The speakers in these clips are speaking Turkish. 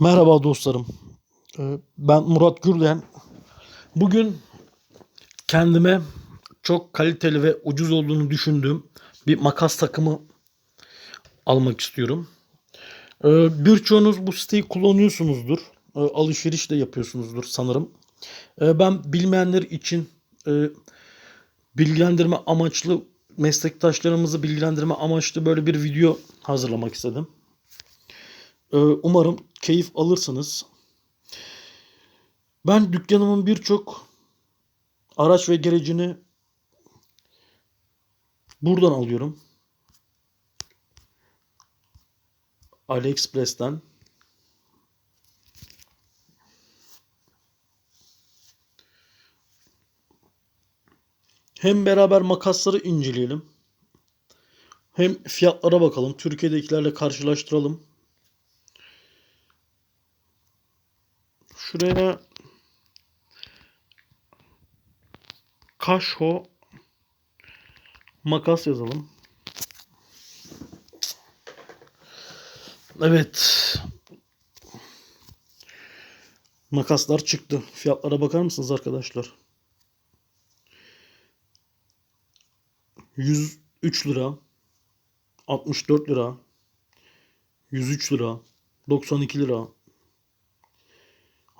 Merhaba dostlarım. Ee, Ben Murat Gürleyen. Bugün kendime çok kaliteli ve ucuz olduğunu düşündüğüm bir makas takımı almak istiyorum. Ee, Birçoğunuz bu siteyi kullanıyorsunuzdur. Ee, Alışveriş de yapıyorsunuzdur sanırım. Ben bilmeyenler için e, bilgilendirme amaçlı meslektaşlarımızı bilgilendirme amaçlı böyle bir video hazırlamak istedim. Umarım keyif alırsınız. Ben dükkanımın birçok araç ve gerecini buradan alıyorum. AliExpress'ten. Hem beraber makasları inceleyelim. Hem fiyatlara bakalım. Türkiye'dekilerle karşılaştıralım. Şuraya Kaşho makas yazalım. Evet. Makaslar çıktı. Fiyatlara bakar mısınız arkadaşlar? 103 lira, 64 lira, 103 lira, 92 lira.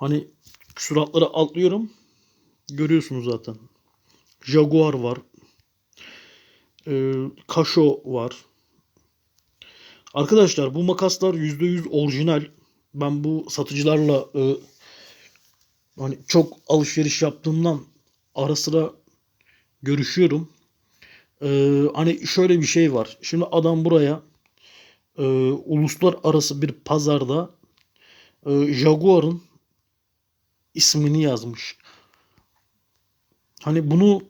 Hani suratları atlıyorum. Görüyorsunuz zaten. Jaguar var. Ee, Kaşo var. Arkadaşlar bu makaslar %100 orijinal. Ben bu satıcılarla e, hani çok alışveriş yaptığımdan ara sıra görüşüyorum. Ee, hani şöyle bir şey var. Şimdi adam buraya e, uluslararası bir pazarda e, Jaguar'ın ismini yazmış. Hani bunu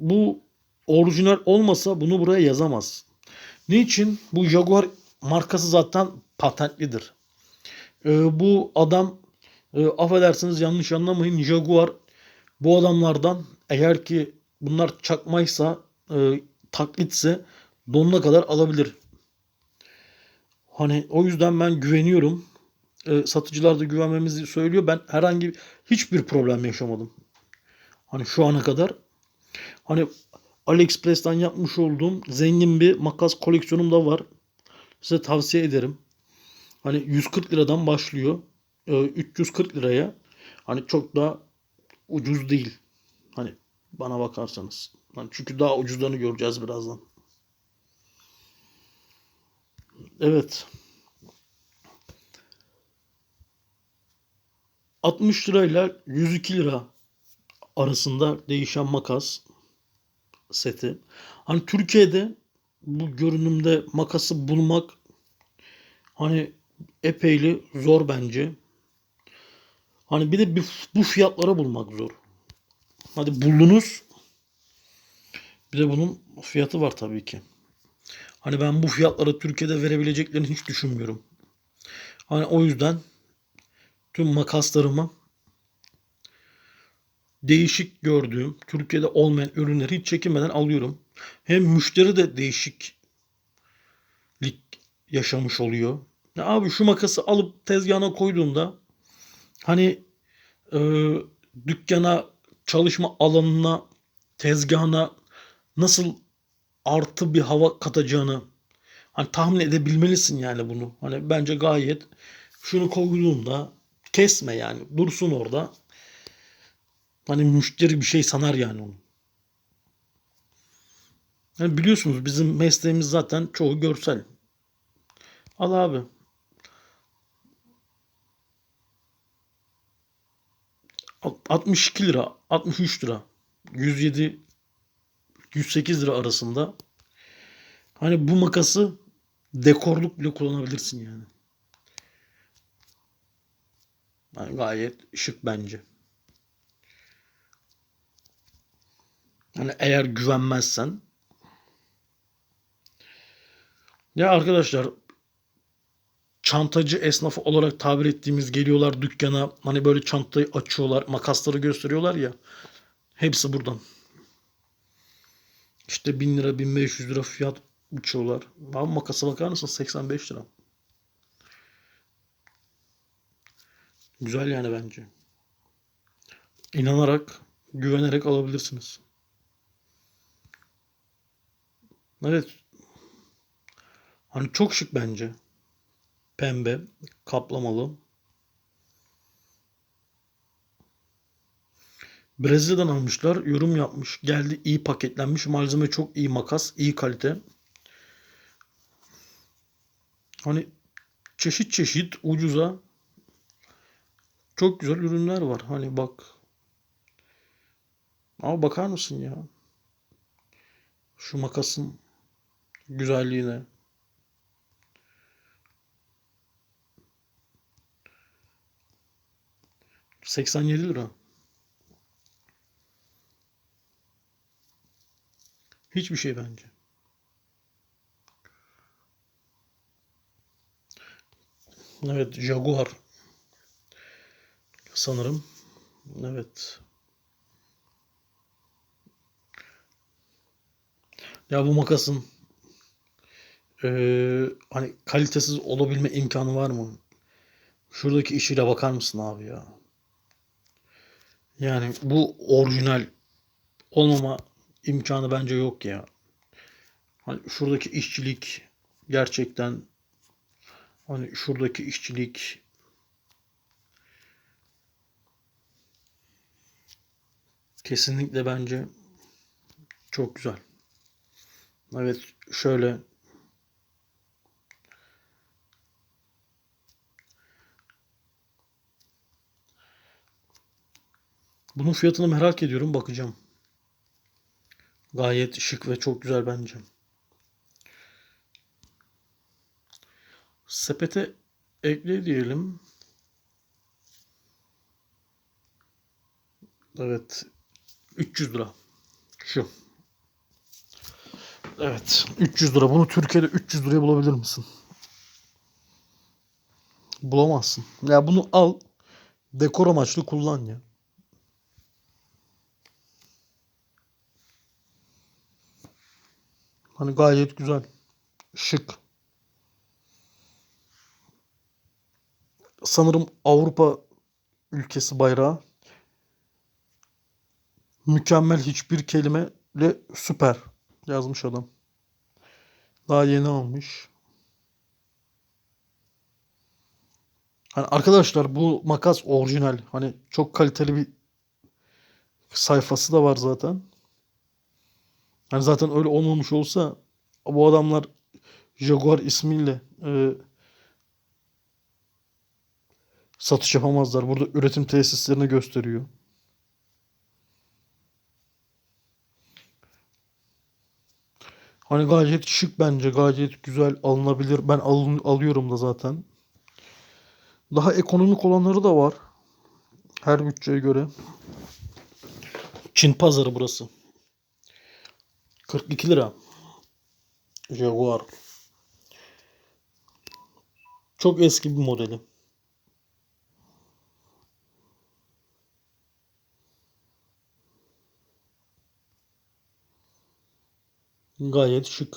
bu orijinal olmasa bunu buraya yazamaz. Niçin? Bu Jaguar markası zaten patentlidir. Ee, bu adam e, affedersiniz yanlış anlamayın Jaguar bu adamlardan eğer ki bunlar çakmaysa e, taklitse donuna kadar alabilir. Hani o yüzden ben güveniyorum. E, satıcılar da güvenmemizi söylüyor. Ben herhangi hiçbir problem yaşamadım. Hani şu ana kadar. Hani AliExpress'ten yapmış olduğum zengin bir makas koleksiyonum da var. Size tavsiye ederim. Hani 140 liradan başlıyor. E, 340 liraya. Hani çok da ucuz değil. Hani bana bakarsanız. Hani çünkü daha ucuzlarını göreceğiz birazdan. Evet. 60 lirayla 102 lira arasında değişen makas seti. Hani Türkiye'de bu görünümde makası bulmak hani epeyli zor bence. Hani bir de bu fiyatlara bulmak zor. Hadi buldunuz. Bir de bunun fiyatı var tabii ki. Hani ben bu fiyatları Türkiye'de verebileceklerini hiç düşünmüyorum. Hani o yüzden tüm makaslarımı değişik gördüğüm, Türkiye'de olmayan ürünleri hiç çekinmeden alıyorum. Hem müşteri de değişiklik yaşamış oluyor. Ya abi şu makası alıp tezgahına koyduğunda hani e, dükkana, çalışma alanına, tezgahına nasıl artı bir hava katacağını hani tahmin edebilmelisin yani bunu. Hani bence gayet şunu koyduğunda kesme yani dursun orada. Hani müşteri bir şey sanar yani onu. Yani biliyorsunuz bizim mesleğimiz zaten çoğu görsel. Al abi. Alt- 62 lira, 63 lira, 107, 108 lira arasında. Hani bu makası dekorluk bile kullanabilirsin yani. Yani gayet şık bence. Hani eğer güvenmezsen. Ya arkadaşlar çantacı esnafı olarak tabir ettiğimiz geliyorlar dükkana. Hani böyle çantayı açıyorlar, makasları gösteriyorlar ya. Hepsi buradan. İşte 1000 lira, 1500 lira fiyat uçuyorlar. Abi makasa bakar mısın? 85 lira. Güzel yani bence. İnanarak, güvenerek alabilirsiniz. Evet. Hani çok şık bence. Pembe, kaplamalı. Brezilya'dan almışlar. Yorum yapmış. Geldi iyi paketlenmiş. Malzeme çok iyi makas. iyi kalite. Hani çeşit çeşit ucuza çok güzel ürünler var. Hani bak. Ama bakar mısın ya? Şu makasın güzelliğine. ...87 lira. Hiçbir şey bence. Evet, Jaguar. Sanırım. Evet. Ya bu makasın eee, hani kalitesiz olabilme imkanı var mı? Şuradaki işine bakar mısın abi ya? Yani bu orijinal olmama imkanı bence yok ya. Hani şuradaki işçilik gerçekten hani şuradaki işçilik kesinlikle bence çok güzel. Evet şöyle bunun fiyatını merak ediyorum bakacağım. Gayet şık ve çok güzel bence. Sepete ekle diyelim. Evet. 300 lira. Şu. Evet. 300 lira. Bunu Türkiye'de 300 liraya bulabilir misin? Bulamazsın. Ya bunu al. Dekor amaçlı kullan ya. Hani gayet güzel. Şık. Sanırım Avrupa ülkesi bayrağı. Mükemmel hiçbir kelimeyle süper yazmış adam. Daha yeni almış. Hani arkadaşlar bu makas orijinal. Hani çok kaliteli bir sayfası da var zaten. Hani zaten öyle olmamış olsa bu adamlar Jaguar ismiyle e, satış yapamazlar. Burada üretim tesislerini gösteriyor. Hani gayet şık bence. Gayet güzel alınabilir. Ben alın, alıyorum da zaten. Daha ekonomik olanları da var. Her bütçeye göre. Çin pazarı burası. 42 lira. Jaguar. Çok eski bir modeli. Gayet şık.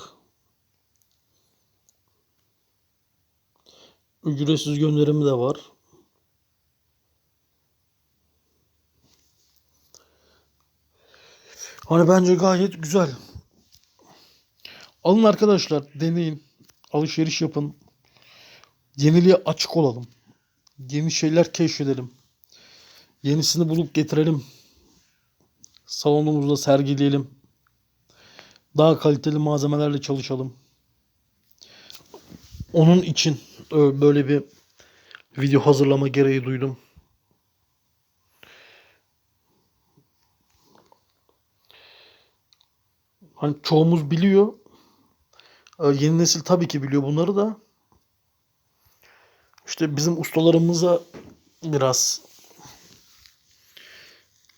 Ücretsiz gönderimi de var. Hani bence gayet güzel. Alın arkadaşlar, deneyin. Alışveriş yapın. Yeniliğe açık olalım. Yeni şeyler keşfedelim. Yenisini bulup getirelim. Salonumuzda sergileyelim. Daha kaliteli malzemelerle çalışalım. Onun için ö- böyle bir video hazırlama gereği duydum. Hani çoğumuz biliyor. Ee, Yeni nesil tabii ki biliyor bunları da. İşte bizim ustalarımıza biraz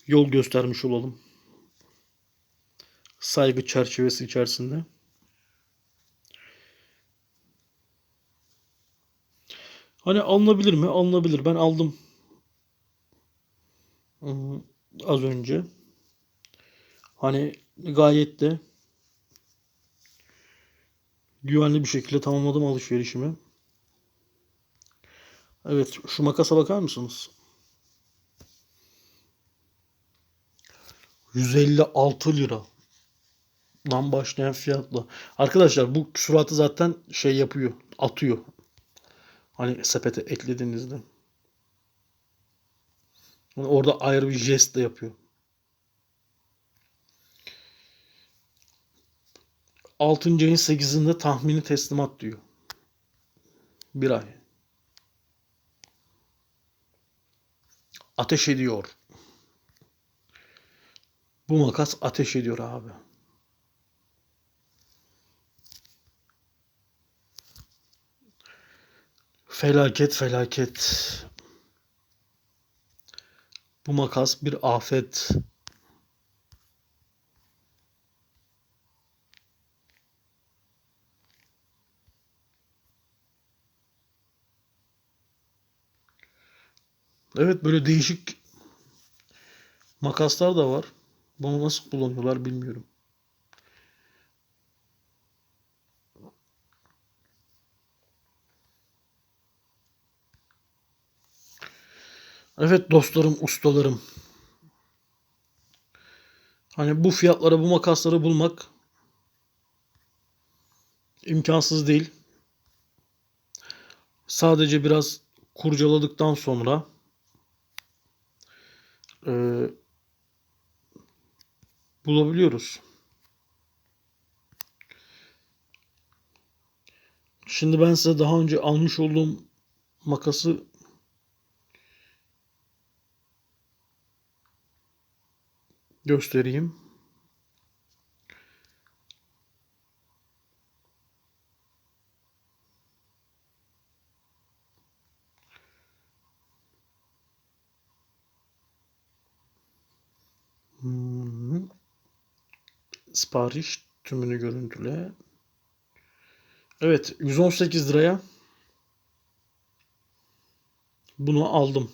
yol göstermiş olalım. Saygı çerçevesi içerisinde. Hani alınabilir mi? Alınabilir. Ben aldım. Az önce. Hani gayet de güvenli bir şekilde tamamladım alışverişimi. Evet şu makasa bakar mısınız? 156 lira. Dan başlayan fiyatla. Arkadaşlar bu suratı zaten şey yapıyor. Atıyor. Hani sepete eklediğinizde. Yani orada ayrı bir jest de yapıyor. 6. ayın 8'inde tahmini teslimat diyor. Bir ay. Ateş ediyor. Bu makas ateş ediyor abi. Felaket felaket. Bu makas bir afet. Evet böyle değişik makaslar da var. Bunu nasıl kullanıyorlar bilmiyorum. Evet dostlarım, ustalarım. Hani bu fiyatlara bu makasları bulmak imkansız değil. Sadece biraz kurcaladıktan sonra e, bulabiliyoruz. Şimdi ben size daha önce almış olduğum makası göstereyim. Hmm. Sipariş tümünü görüntüle. Evet 118 liraya bunu aldım.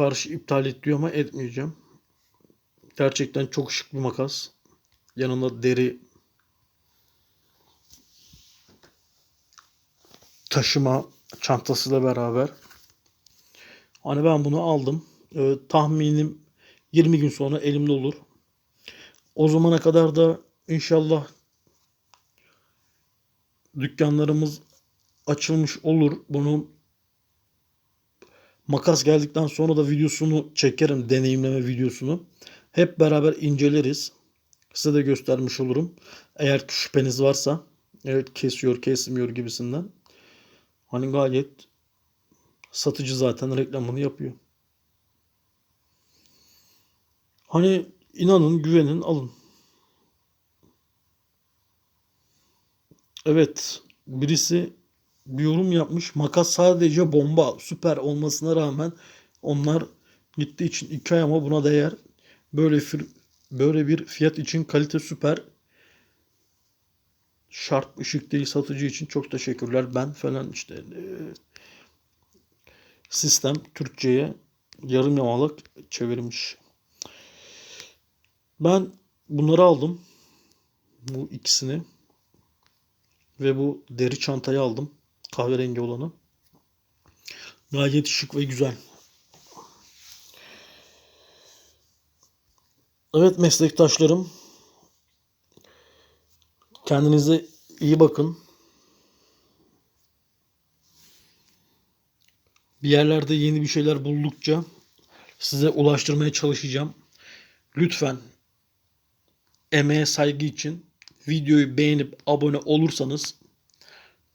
Sipariş iptal et diyor ama etmeyeceğim. Gerçekten çok şık bir makas. Yanında deri taşıma çantasıyla beraber. Hani ben bunu aldım. Ee, tahminim 20 gün sonra elimde olur. O zamana kadar da inşallah dükkanlarımız açılmış olur. Bunun makas geldikten sonra da videosunu çekerim. Deneyimleme videosunu. Hep beraber inceleriz. Size de göstermiş olurum. Eğer şüpheniz varsa evet kesiyor kesmiyor gibisinden. Hani gayet satıcı zaten reklamını yapıyor. Hani inanın, güvenin, alın. Evet, birisi bir yorum yapmış. Makas sadece bomba, süper olmasına rağmen onlar gittiği için iki ay ama buna değer. Böyle böyle bir fiyat için kalite süper. Şart ışık değil satıcı için çok teşekkürler. Ben falan işte e, sistem Türkçe'ye yarım yamalak çevirmiş. Ben bunları aldım. Bu ikisini. Ve bu deri çantayı aldım. Kahverengi olanı. Gayet şık ve güzel. Evet meslektaşlarım. Kendinize iyi bakın. Bir yerlerde yeni bir şeyler buldukça size ulaştırmaya çalışacağım. Lütfen emeğe saygı için videoyu beğenip abone olursanız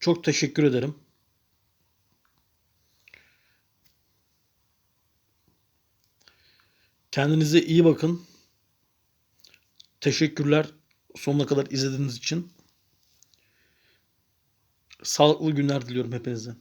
çok teşekkür ederim. Kendinize iyi bakın. Teşekkürler sonuna kadar izlediğiniz için. Sağlıklı günler diliyorum hepinize.